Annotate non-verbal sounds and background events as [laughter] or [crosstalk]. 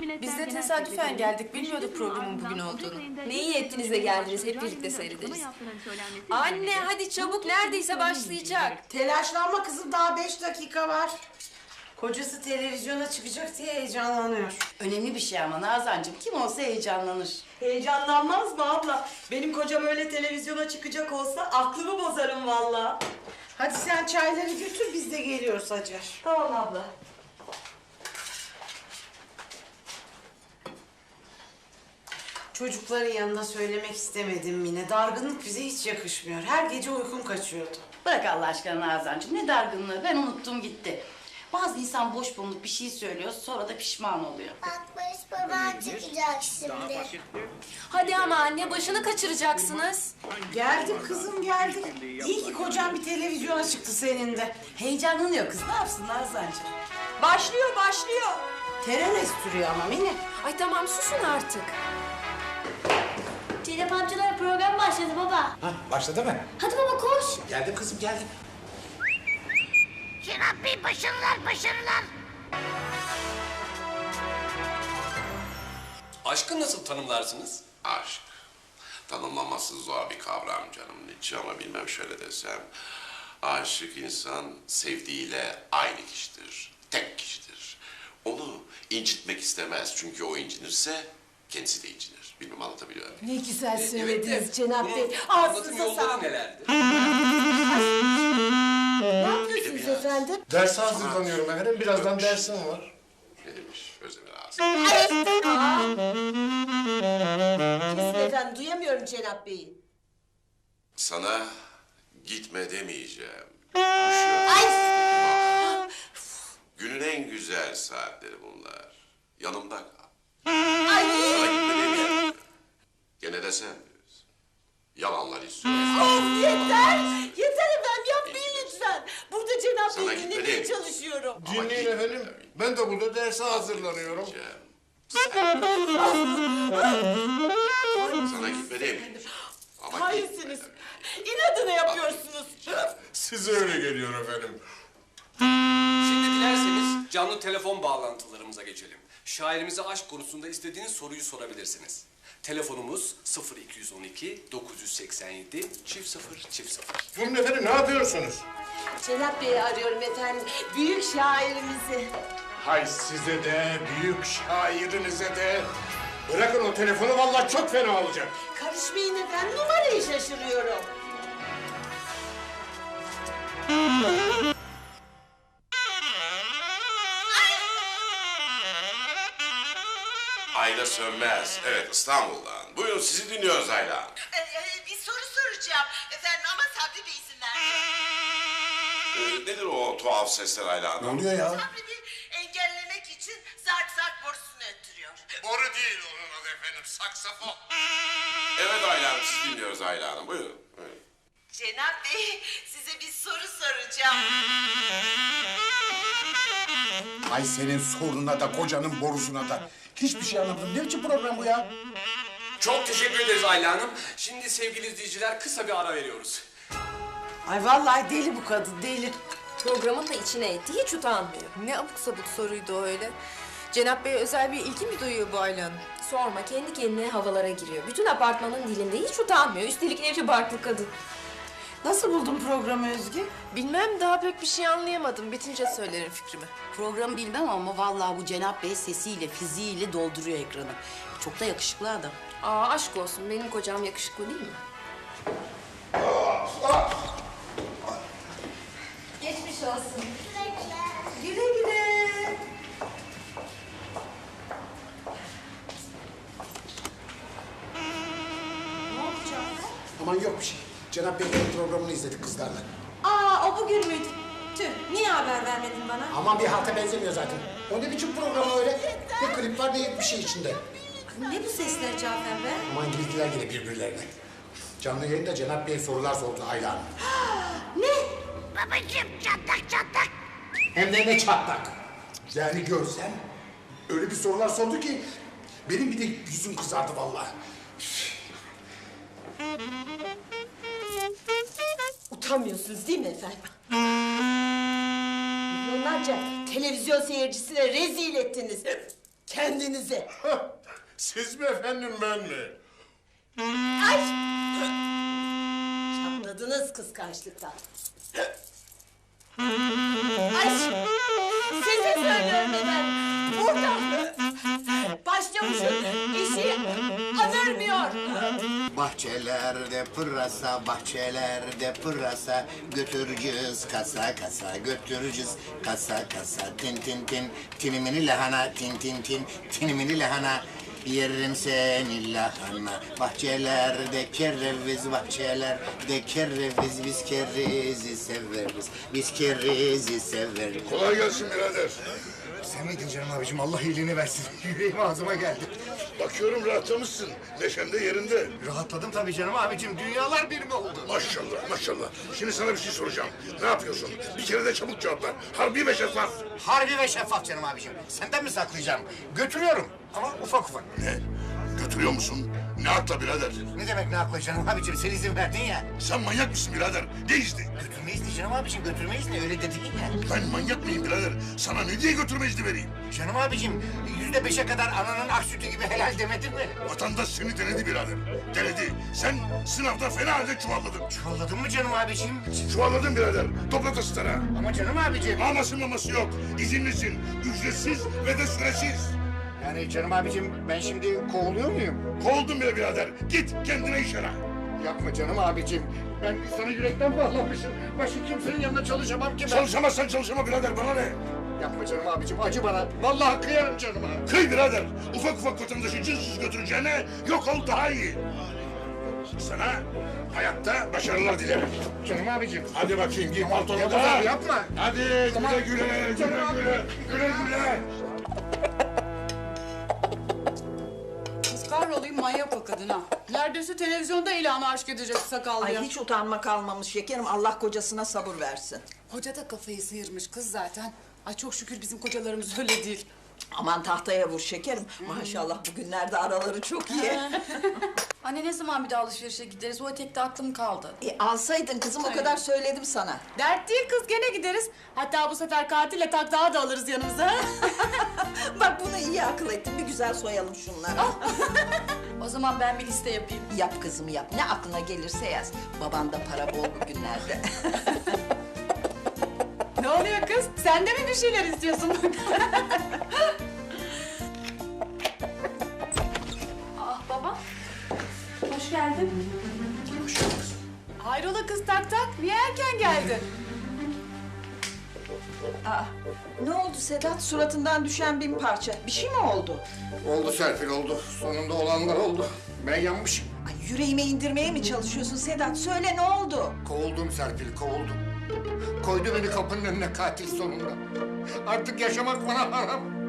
Biz de tesadüfen geldik. Bilmiyorduk programın bugün olduğunu. Ne iyi ettiniz de geldiniz. Hep birlikte seyrederiz. Anne hadi çabuk neredeyse başlayacak. Telaşlanma kızım daha beş dakika var. Kocası televizyona çıkacak diye heyecanlanıyor. Önemli bir şey ama Nazancığım kim olsa heyecanlanır. Heyecanlanmaz mı abla? Benim kocam öyle televizyona çıkacak olsa aklımı bozarım valla. Hadi sen çayları götür biz de geliyoruz Hacer. Tamam abla. Çocukların yanında söylemek istemedim Mine. Dargınlık bize hiç yakışmıyor. Her gece uykum kaçıyordu. Bırak Allah aşkına Nazancığım ne dargınlığı ben unuttum gitti. Bazı insan boş bulunup bir şey söylüyor sonra da pişman oluyor. Bak Barış baban çıkacak şimdi. Hadi ama anne başını kaçıracaksınız. Geldim kızım geldim. İyi ki kocam bir televizyona çıktı senin de. Heyecanlanıyor kız ne yapsın Nazancığım? Başlıyor başlıyor. Teren estiriyor ama Mine. Ay tamam susun artık. Çiğdem amcalar program başladı baba. Ha, başladı mı? Hadi baba koş. Geldim kızım geldim. Cenab Bey başarılar başarılar. Aşkı nasıl tanımlarsınız? Aşk. Tanımlaması zor bir kavram canım Nietzsche ama bilmem şöyle desem. Aşık insan sevdiğiyle aynı kişidir. Tek kişidir. Onu incitmek istemez çünkü o incinirse kendisi de incinir. Bilmem anlatabiliyor muyum? Ne güzel söylediniz Cenap Bunun anlatım yolları nelerdir? Ne yapıyorsunuz efendim? Ders hazırlanıyorum efendim. Birazdan dersim var. Ne demiş Özdemir Ağası? Kesin efendim duyamıyorum Cenap Bey'i. Sana gitme demeyeceğim. Günün en güzel saatleri bunlar. Yanımda kal. Gene de sen diyorsun. Yalanlar istiyorsun. Yeter! Yeter efendim yapmayın lütfen. Burada Cenap Sana Bey'i gitme dinlemeye demiyorum. çalışıyorum. Ama Dinleyin gitme efendim. Ben de burada derse hazırlanıyorum. Sana gitme demeyeceğim. Ama gitme. İnadına yapıyorsunuz. Size öyle geliyor efendim. Canlı telefon bağlantılarımıza geçelim. Şairimize aşk konusunda istediğiniz soruyu sorabilirsiniz. Telefonumuz 0212 987 çift 0 çift 0. Buyurun efendim ne yapıyorsunuz? Cenap Bey'i arıyorum efendim. Büyük şairimizi. Hay size de, büyük şairinize de. Bırakın o telefonu vallahi çok fena olacak. Karışmayın efendim numarayı şaşırıyorum. Ayla Sönmez. Evet İstanbul'dan. Buyurun sizi dinliyoruz Ayla. Ee, bir soru soracağım efendim ama Sabri Bey izin Ee, nedir o tuhaf sesler Ayla Hanım? oluyor ya? Sabri Bey engellemek için zart zart borusunu öttürüyor. Boru değil onun adı efendim, saksafon. Evet Ayla Hanım sizi dinliyoruz Ayla Hanım. Buyurun. buyurun. Cenap Bey size bir soru soracağım. Ay senin sorununa da, kocanın borusuna da. Hiçbir şey anlamadım. Ne biçim program bu ya? Çok teşekkür ederiz Ayla Hanım. Şimdi sevgili izleyiciler kısa bir ara veriyoruz. Ay vallahi deli bu kadın deli. Programın da içine etti. Hiç utanmıyor. Ne abuk sabuk soruydu o öyle. Cenap Bey özel bir ilgi mi duyuyor bu Ayla Hanım? Sorma kendi kendine havalara giriyor. Bütün apartmanın dilinde hiç utanmıyor. Üstelik evli barklı kadın. Nasıl buldun programı Özge? Bilmem daha pek bir şey anlayamadım. Bitince söylerim fikrimi. Programı bilmem ama vallahi bu Cenap Bey sesiyle, fiziğiyle dolduruyor ekranı. Çok da yakışıklı adam. Aa aşk olsun benim kocam yakışıklı değil mi? Geçmiş olsun. Güle güle. Aman yok bir şey. Cenap Bey'in programını izledik kızlarla. Aa o bugün müydü? Tüh niye haber vermedin bana? Aman bir halta benzemiyor zaten. O ne biçim program öyle? Ne klip var ne bir şey içinde. Ne bu sesler Cafer Bey? Aman girdiler yine birbirlerine. Canlı yayında Cenap Bey sorular sordu Ayla Hanım. [gasps] Babacığım çatlak çatlak. Hem de ne çatlak. Yani görsen öyle bir sorular sordu ki benim bir de yüzüm kızardı vallahi. Utanmıyorsunuz değil mi efendim? Milyonlarca televizyon seyircisine rezil ettiniz. kendinizi. Siz mi efendim ben mi? Çatladınız kıskançlıktan. Ay Bahçelerde pırasa, bahçelerde pırasa. Götüreceğiz kasa kasa, götüreceğiz. Kasa kasa Tin tin tin, tinimini lahana, tin tin tin, tinimini lahana Yerim seni lahana Bahçelerde kereviz, bahçelerde kereviz Biz kerizi severiz, biz kerizi severiz Kolay gelsin birader. Sen miydin canım abicim? Allah iyiliğini versin. [laughs] Yüreğim ağzıma geldi. Bakıyorum rahatlamışsın. Neşen de yerinde. Rahatladım tabii canım abicim. Dünyalar bir mi oldu? Maşallah maşallah. Şimdi sana bir şey soracağım. Ne yapıyorsun? Bir kere de çabuk cevap ver. Harbi ve şeffaf. Harbi ve şeffaf canım abicim. Senden mi saklayacağım? Götürüyorum ama ufak ufak. Ne? Götürüyor musun? Ne akla birader? Ne demek ne akla canım abicim? Sen izin verdin ya. Sen manyak mısın birader? Ne izni? Götürme izni canım abicim, götürme izni. Öyle dedin ya. Ben manyak mıyım birader? Sana ne diye götürme izni vereyim? Canım abicim, yüzde beşe kadar ananın ak sütü gibi helal demedin mi? Vatandaş seni denedi birader. Denedi. Sen sınavda fena halde çuvalladın. Çuvalladın mı canım abicim? Çuvalladın birader. Topla tastara. Ama canım abicim. Maması maması yok. İzinlisin. Ücretsiz ve de süresiz. Yani canım abicim, ben şimdi kovuluyor muyum? Kovuldun bile birader. Git kendine iş ara. Yapma canım abicim. Ben sana yürekten bağlanmışım. Başka kimsenin yanında çalışamam ki ben. Çalışamazsan çalışama birader bana ne? Yapma canım abicim, acı bana. Vallahi kıyarım canıma. Kıy birader. Ufak ufak vatandaşı cinsiz götüreceğine yok ol daha iyi. Sana hayatta başarılar dilerim. Canım abicim. Hadi bakayım giy paltonu da. yapma. Hadi güle güle güle güle güle güle. Kahrolayım manyak o kadın ha. Neredeyse televizyonda ilanı aşk edecek sakallıya. Ay hiç utanma kalmamış şekerim. Allah kocasına sabır versin. Hoca da kafayı sıyırmış kız zaten. Ay çok şükür bizim kocalarımız öyle değil. Aman tahtaya vur şekerim. Maşallah bugünlerde araları çok iyi. [laughs] Anne ne zaman bir daha alışverişe gideriz? O etekte aklım kaldı. E, alsaydın kızım o kadar söyledim sana. Dert değil kız gene gideriz. Hatta bu sefer katille takdağı da alırız yanımıza. [laughs] Bak bunu iyi akıl ettin. Bir güzel soyalım şunları. O zaman ben bir liste yapayım. Yap kızım yap. Ne aklına gelirse yaz. Baban da para bol bugünlerde. [laughs] ne oluyor kız? Sen de mi bir şeyler istiyorsun? Ah baba. Hoş geldin. Hayrola kız tak tak? Niye erken geldin? Aa, ne oldu Sedat? Suratından düşen bin parça. Bir şey mi oldu? Oldu Serpil oldu. Sonunda olanlar oldu. Ben yanmışım. Ay, yüreğime indirmeye mi çalışıyorsun Sedat? Söyle ne oldu? Kovuldum Serpil, kovuldum. Koydu beni kapının önüne katil sonunda. Artık yaşamak bana haram.